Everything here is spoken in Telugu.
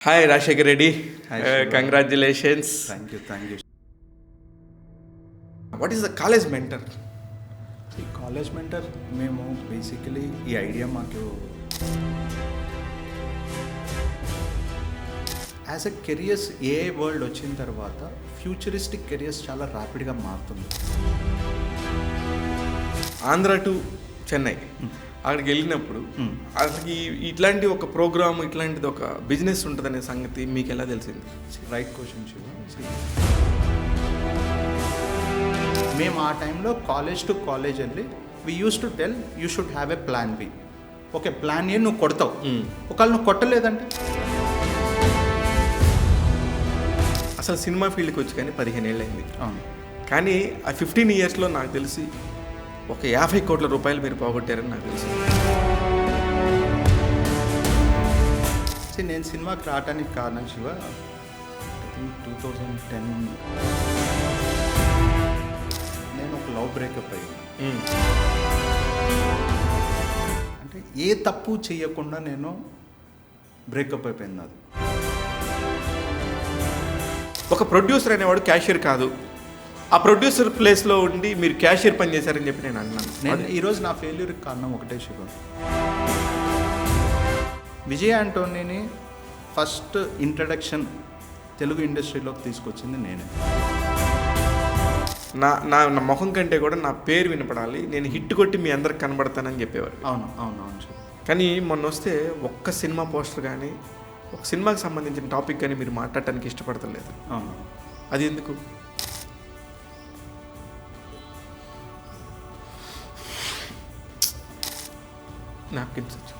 Hi Rajasekhar Reddy. Congratulations thank you thank you what is the college mentor ఈ కాలేజ్ మెంటర్ మేము బేసికలీ ఈ ఐడియా మాకు యాజ్ ఎ కెరియర్స్ ఏ వరల్డ్ వచ్చిన తర్వాత ఫ్యూచరిస్టిక్ కెరియర్స్ చాలా ర్యాపిడ్గా మారుతుంది. ఆంధ్ర టు చెన్నై. అక్కడికి వెళ్ళినప్పుడు. అసలు ఇట్లాంటి ఒక ప్రోగ్రామ్ ఇట్లాంటిది ఒక బిజినెస్ ఉంటుందనే సంగతి మీకు ఎలా తెలిసింది? రైట్ క్వశ్చన్ శివ మేము ఆ టైంలో కాలేజ్ టు కాలేజ్ వెళ్ళి we use to tell you should have a plan B okay plan A నువ్వు కొడతావు. ఒకవేళ నువ్వు కొట్టలేదంటే? అసలు సినిమా ఫీల్డ్కి వచ్చి కానీ పదిహేను ఏళ్ళు అయింది కానీ ఆ ఫిఫ్టీన్ ఇయర్స్లో నాకు తెలిసి ఒక యాభై కోట్ల రూపాయలు మీరు పోగొట్టారని నాకు తెలుసు. నేను సినిమాకి రావడానికి కారణం Shiva I think two thousand ten నేను ఒక లవ్ బ్రేకప్ అయ్యాను. Hmm. అంటే ఏ తప్పు చేయకుండా నేను బ్రేకప్ అయిపోయింది అది ఒక ప్రొడ్యూసర్ అనేవాడు క్యాషియర్ కాదు. ఆ ప్రొడ్యూసర్ ప్లేస్లో ఉండి మీరు క్యాషియర్ పని చేశారని చెప్పి నేను అన్నాను. నేను ఈరోజు నా ఫెయిల్యూర్కి కారణం ఒకటే శివ. విజయ్ ఆంటోనీని ఫస్ట్ ఇంట్రడక్షన్ తెలుగు ఇండస్ట్రీలోకి తీసుకొచ్చింది నేనే. నా నా నా ముఖం కంటే కూడా నా పేరు వినపడాలి నేను హిట్ కొట్టి మీ అందరికి కనబడతానని చెప్పేవారు. అవును అవును అవును కానీ మొన్న వస్తే ఒక్క సినిమా పోస్టర్ కానీ ఒక సినిమాకి సంబంధించిన టాపిక్ కానీ మీరు మాట్లాడటానికి ఇష్టపడతలేదు. అవును. అది ఎందుకు? నాప్కిన్స్ వచ్చి